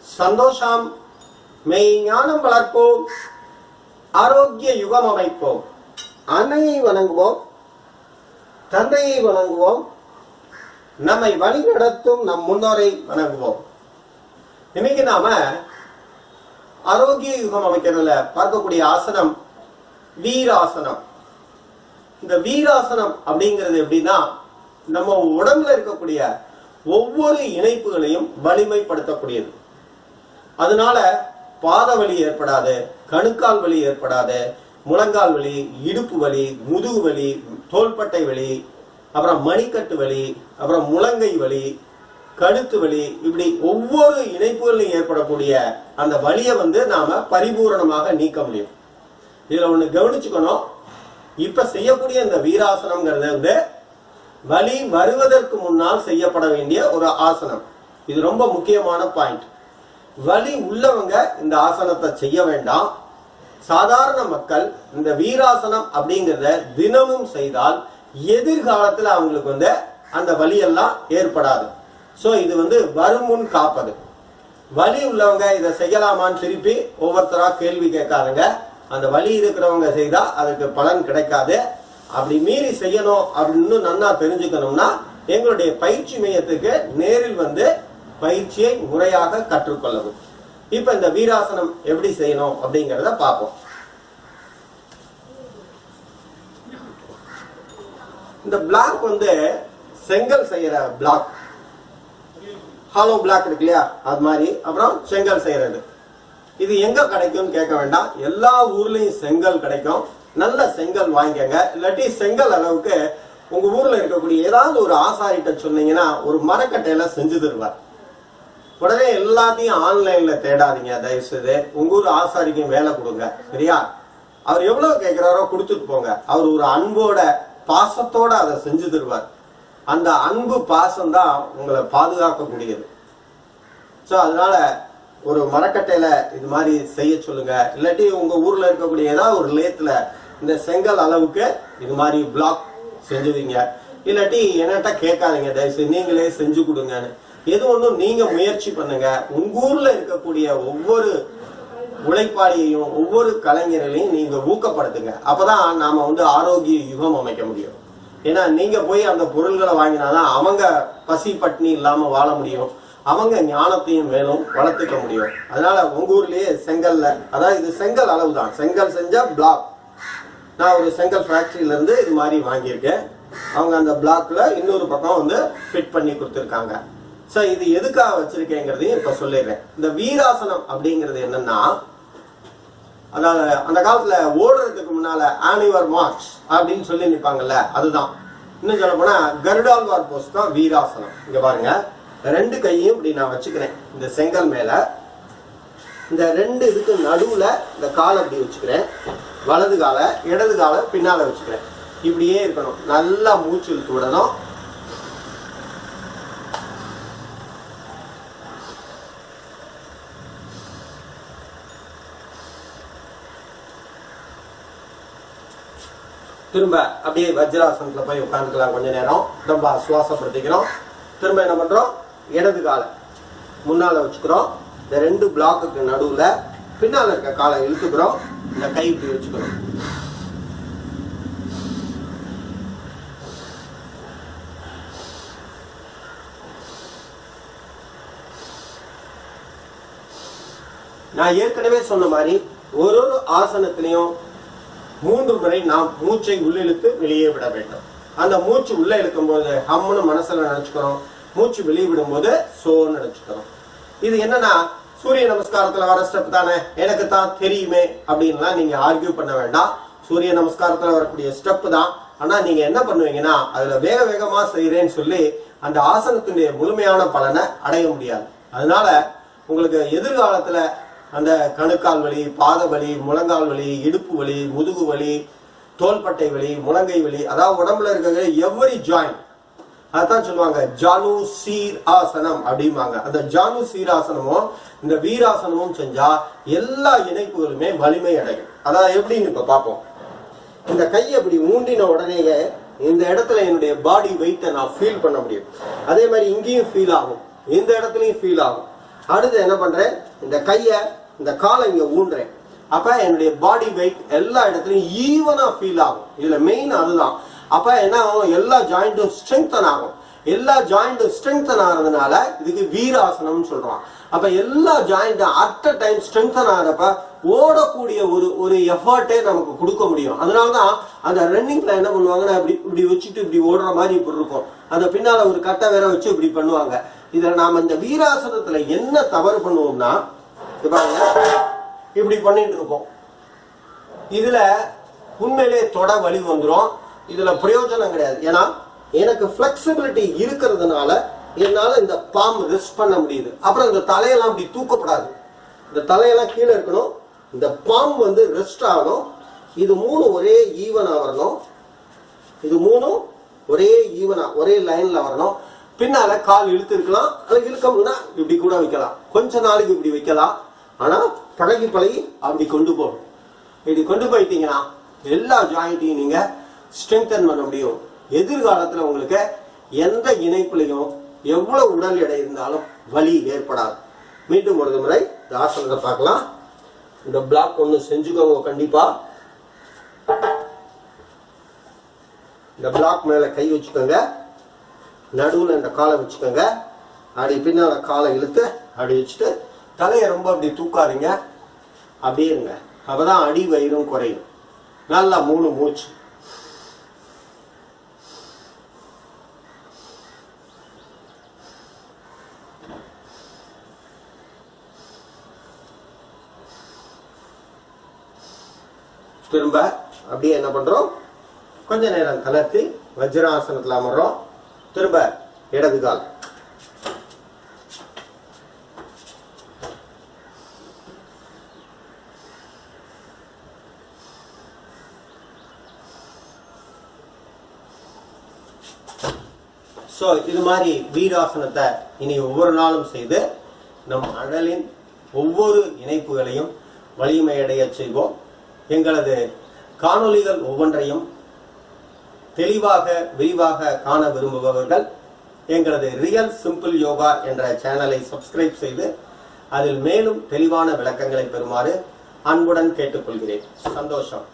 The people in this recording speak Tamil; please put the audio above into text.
சந்தோஷம். மெய் ஞானம் வளர்ப்போம். ஆரோக்கிய யுகம் அமைப்போம். அன்னையை வணங்குவோம். தந்தையை வணங்குவோம். நம்மை வழி நடத்தும் நம் முன்னோரை வணங்குவோம். இன்னைக்கு நாம ஆரோக்கிய யுகம் அமைக்கிறதுல பார்க்கக்கூடிய ஆசனம் வீராசனம். இந்த வீராசனம் அப்படிங்கிறது எப்படின்னா நம்ம உடம்புல இருக்கக்கூடிய ஒவ்வொரு இணைப்புகளையும் வலிமைப்படுத்தக்கூடியது. அதனால பாத வலி ஏற்படாது கணுக்கால் வலி ஏற்படாது முழங்கால் வலி இடுப்பு வலி முதுகு வலி தோள்பட்டை வலி அப்புறம் மணிக்கட்டு வலி அப்புறம் முழங்கை வலி கழுத்து வலி இப்படி ஒவ்வொரு இணைப்புகளிலும் ஏற்படக்கூடிய அந்த வலியை வந்து நாம பரிபூரணமாக நீக்க முடியும். இதுல ஒண்ணு கவனிச்சுக்கணும். இப்ப செய்யக்கூடிய இந்த வீராசனம்ங்கிறது வந்து வலி வருவதற்கு முன்னால் செய்யப்பட வேண்டிய ஒரு ஆசனம். இது ரொம்ப முக்கியமான பாயிண்ட் வலி உள்ளவங்க இந்த ஆசனத்தை செய்ய வேண்டாம். சாதாரண மக்கள் இந்த வீராசனம் அப்படிங்கிறத தினமும் செய்தால் எதிர்காலத்தில் அவங்களுக்கு வந்து அந்த வலியெல்லாம் ஏற்படாது. ஸோ இது வந்து வருமுன் காப்பது. வலி உள்ளவங்க இதை செய்யலாமான்னு திருப்பி ஒவ்வொருத்தராக கேள்வி கேட்காதுங்க. அந்த வலி இருக்கிறவங்க செய்தால் அதுக்கு பலன் கிடைக்காது. அப்படி மீறி செய்யணும் அப்படின்னு நன்னா தெரிஞ்சுக்கணும்னா எங்களுடைய பயிற்சி மையத்துக்கு நேரில் வந்து பயிற்சியை முறையாக கற்றுக்கொள்ளவும். இப்ப இந்த வீராசனம் எப்படி செய்யணும் அப்படிங்கிறத பார்ப்போம். இந்த பிளாக் வந்து செங்கல் செய்யற பிளாக் ஹாலோ பிளாக் இருக்கு இல்லையா? அது மாதிரி. அப்புறம் செங்கல் செய்யறது. இது எங்க கிடைக்கும்னு கேட்க வேண்டாம். எல்லா ஊர்லயும் செங்கல் கிடைக்கும். நல்ல செங்கல் வாங்கிக்கங்க. இல்லாட்டி செங்கல் அளவுக்கு உங்க ஊர்ல இருக்கக்கூடிய ஏதாவது ஒரு ஆசாரிட்ட சொன்னீங்கன்னா ஒரு மரக்கட்டையில செஞ்சு தருவார். உடனே எல்லாத்தையும் ஆன்லைன்ல தேடாதீங்க தயவு செய்து உங்க ஊர் ஆசாரிக்கும் வேலை கொடுங்க சரியா? அவர் எவ்வளவு கேட்கிறாரோ கொடுத்துட்டு போங்க. அவர் ஒரு அன்போட பாசத்தோட அதை செஞ்சு தருவார். அந்த அன்பு பாசம் தான் உங்களை பாதுகாக்கக்கூடியது. ஸோ அதனால ஒரு மரக்கட்டையில இது மாதிரி செய்ய சொல்லுங்க. இல்லாட்டி உங்க ஊர்ல இருக்கக்கூடிய ஏதாவது ஒரு லேத்துல இந்த செங்கல் அளவுக்கு இது மாதிரி பிளாக் செஞ்சுவீங்க. இல்லாட்டி என்கிட்ட கேட்காதீங்க தயவுசெய்து. நீங்களே செஞ்சு கொடுங்கன்னு. எது ஒன்றும் நீங்க முயற்சி பண்ணுங்க. உங்க ஊர்ல இருக்கக்கூடிய ஒவ்வொரு உழைப்பாளியையும் ஒவ்வொரு கலைஞர்களையும் நீங்க ஊக்கப்படுத்துங்க. அப்பதான் நாம வந்து ஆரோக்கிய யுகம் அமைக்க முடியும். ஏன்னா நீங்க போய் அந்த பொருள்களை வாங்கினாதான் அவங்க பசி பட்டினி இல்லாம வாழ முடியும். அவங்க ஞானத்தையும் மேலும் வளர்த்துக்க முடியும். அதனால உங்க ஊர்லயே செங்கல்ல அதாவது இது செங்கல் அளவு தான் செங்கல் செஞ்சா பிளாக் நான் ஒரு செங்கல் ஃபேக்டரியில இருந்து இது மாதிரி வாங்கியிருக்கேன். அவங்க அந்த பிளாக்ல இன்னொரு பக்கம் வந்து ஃபிட் பண்ணி கொடுத்துருக்காங்க. சோ இது எதுக்காக வச்சிருக்கேங்கிறதையும் இப்ப சொல்லிடுறேன். இந்த வீராசனம் அப்படிங்கிறது என்னன்னா அதாவது அந்த காலத்துல ஓடுறதுக்கு முன்னால ஆனிவர் மார்ச் அப்படின்னு சொல்லி நிற்பாங்கல்ல அதுதான். இன்னும் சொல்ல போனா கருடால்வார் போஸ் தான் வீராசனம். இங்க பாருங்க ரெண்டு கையும் இப்படி நான் வச்சுக்கிறேன். இந்த செங்கல் மேல இந்த ரெண்டு இதுக்கு நடுவுல இந்த காலை அப்படி வச்சுக்கிறேன். வலது காலை இடது காலை பின்னால வச்சுக்கிறேன். இப்படியே இருக்கணும். நல்லா மூச்சு விடணும். திரும்ப அப்படியே வஜ்ராசனத்தில் போய் உட்காந்துக்கலாம் கொஞ்ச நேரம். ரொம்ப சுவாசப்படுத்திக்கிறோம். திரும்ப என்ன பண்ணுறோம் இடது காலை முன்னால் வச்சுக்கிறோம். இந்த ரெண்டு பிளாக்குக்கு நடுவில் பின்னால் இருக்க காலை இழுத்துக்கிறோம். இந்த கை இப்படி வச்சுக்கிறோம். நான் ஏற்கனவே சொன்ன மாதிரி ஒரு ஒரு ஆசனத்திலையும் மூன்று முறை நாம் மூச்சை உள்ளிழுத்து வெளியே விட வேண்டும். அந்த மூச்சு உள்ள இழுக்கும் போது ஹம்னு மனசுல நினைச்சுக்கிறோம். மூச்சு வெளியே விடும்போது சோன்னு நினைச்சுக்கிறோம். இது என்னன்னா சூரிய நமஸ்காரத்துல வர ஸ்டெப் தானே? எனக்கு தான் தெரியுமே அப்படின்லாம் நீங்க ஆர்கியூ பண்ண வேண்டாம். சூரிய நமஸ்காரத்துல வரக்கூடிய ஸ்டெப் தான். ஆனா நீங்க என்ன பண்ணுவீங்கன்னா அதுல வேக வேகமா செய்யறேன்னு சொல்லி அந்த ஆசனத்தினுடைய முழுமையான பலனை அடைய முடியாது. அதனால உங்களுக்கு எதிர்காலத்துல அந்த கணுக்கால் வலி பாத வலி முழங்கால் வலி இடுப்பு வலி முதுகு வலி தோள்பட்டை வலி முழங்கை வலி அதாவது உடம்புல இருக்கிற எவ்வரி ஜாயிண்ட் அதான் சொல்லுவாங்க ஜானு சீர் ஆசனம் அப்படிம்பாங்க. அந்த ஜானு சீராசனமும் இந்த வீராசனமும் செஞ்சா எல்லா இணைப்புகளுமே வலிமை அடையும். அதான் எப்படின்னு இப்ப பார்ப்போம். இந்த கை அப்படி ஊண்டின உடனேயே இந்த இடத்துல என்னுடைய பாடி வெயிட்டை நான் ஃபீல் பண்ண முடியும். அதே மாதிரி இங்கேயும் ஃபீல் ஆகும். இந்த இடத்துலையும் ஃபீல் ஆகும். அடுத்து என்ன பண்றேன்? இந்த கையை இந்த காலை இங்க ஊன்றேன். அப்ப என்னுடைய பாடி வெயிட் எல்லா இடத்துலையும் ஈவனா ஃபீல் ஆகும். இதுல மெயின் அதுதான். அப்ப என்ன ஆகும்? எல்லா ஜாயிண்ட்டும் ஸ்ட்ரெங்தன் ஆகும். எல்லா ஜாயிண்ட்டும் ஸ்ட்ரெங்தன் ஆகிறதுனால இதுக்கு வீராசனம்னு சொல்கிறான் அப்ப எல்லா ஜாயிண்ட்டும் அட் அ டைம் ஸ்ட்ரெங்தன் ஆகிறப்ப ஓடக்கூடிய ஒரு ஒரு எஃபர்ட்டே நமக்கு கொடுக்க முடியும். அதனாலதான் அந்த ரன்னிங்ல என்ன பண்ணுவாங்கன்னா இப்படி இப்படி வச்சுட்டு இப்படி ஓடுற மாதிரி இப்படி இருக்கும். அந்த பின்னால ஒரு கட்டை வேற வச்சு இப்படி பண்ணுவாங்க. இதுல நாம இந்த வீராசனத்துல என்ன தவறு பண்ணுவோம்னா பாருங்க இப்படி பண்ணிட்டு இருக்கோம் இதுல உண்மையிலே தொட வலி வந்துடும் இதுல பிரயோஜனம் கிடையாது. ஏன்னா எனக்கு பிளெக்சிபிலிட்டி இருக்கிறதுனால என்னால இந்த பாம் ரெஸ்ட் பண்ண முடியுது. அப்புறம் இந்த தலையெல்லாம் இப்படி தூக்கப்படாது. இந்த தலையெல்லாம் கீழே இருக்கணும். இந்த பாம் வந்து ரெஸ்ட் ஆகணும். இது மூணு ஒரே ஈவனா வரணும். இது மூணும் ஒரே ஈவனா ஒரே லைன்ல வரணும். பின்னால கால் இழுத்து இருக்கலாம் அல்லது இழுக்கணும்னா இப்படி கூட வைக்கலாம். கொஞ்ச நாளைக்கு இப்படி வைக்கலாம். ஆனா பழகி பழகி அப்படி கொண்டு போகணும் இப்படி கொண்டு போயிட்டீங்கன்னா எல்லா ஜாயிண்ட்டையும் நீங்க ஸ்ட்ரெங்தன் பண்ண முடியும். எதிர்காலத்துல உங்களுக்கு எந்த இணைப்புலையும் எவ்வளவு உடல் எடை இருந்தாலும் வலி ஏற்படாது. மீண்டும் ஒரு முறை இந்த ஆசனத்தை பார்க்கலாம். இந்த பிளாக் ஒன்று செஞ்சுக்கோங்க கண்டிப்பா. இந்த பிளாக் மேல கை வச்சுக்கோங்க. நடுவில் இந்த காலை வச்சுக்கோங்க. அப்படி பின்னால காலை இழுத்து அப்படி வச்சுட்டு தலையை ரொம்ப அப்படி தூக்காதீங்க. அப்படியே இருங்க. அப்பதான் அடி வயிறும் குறையும். நல்லா மூணு மூச்சு. திரும்ப அப்படியே என்ன பண்ணுறோம் கொஞ்ச நேரம் தளர்த்தி வஜ்ராசனத்தில் அமர்றோம். திரும்ப இடது கால் ஸோ இது மாதிரி வீராசனத்தை இனி ஒவ்வொரு நாளும் செய்து நம் அழலின் ஒவ்வொரு இணைப்புகளையும் வலிமையடைய செய்வோம். எங்களது காணொளிகள் ஒவ்வொன்றையும் தெளிவாக விரிவாக காண விரும்புபவர்கள் எங்களது ரியல் சிம்பிள் யோகா என்ற சேனலை சப்ஸ்கிரைப் செய்து அதில் மேலும் தெளிவான விளக்கங்களை பெறுமாறு அன்புடன் கேட்டுக்கொள்கிறேன். சந்தோஷம்.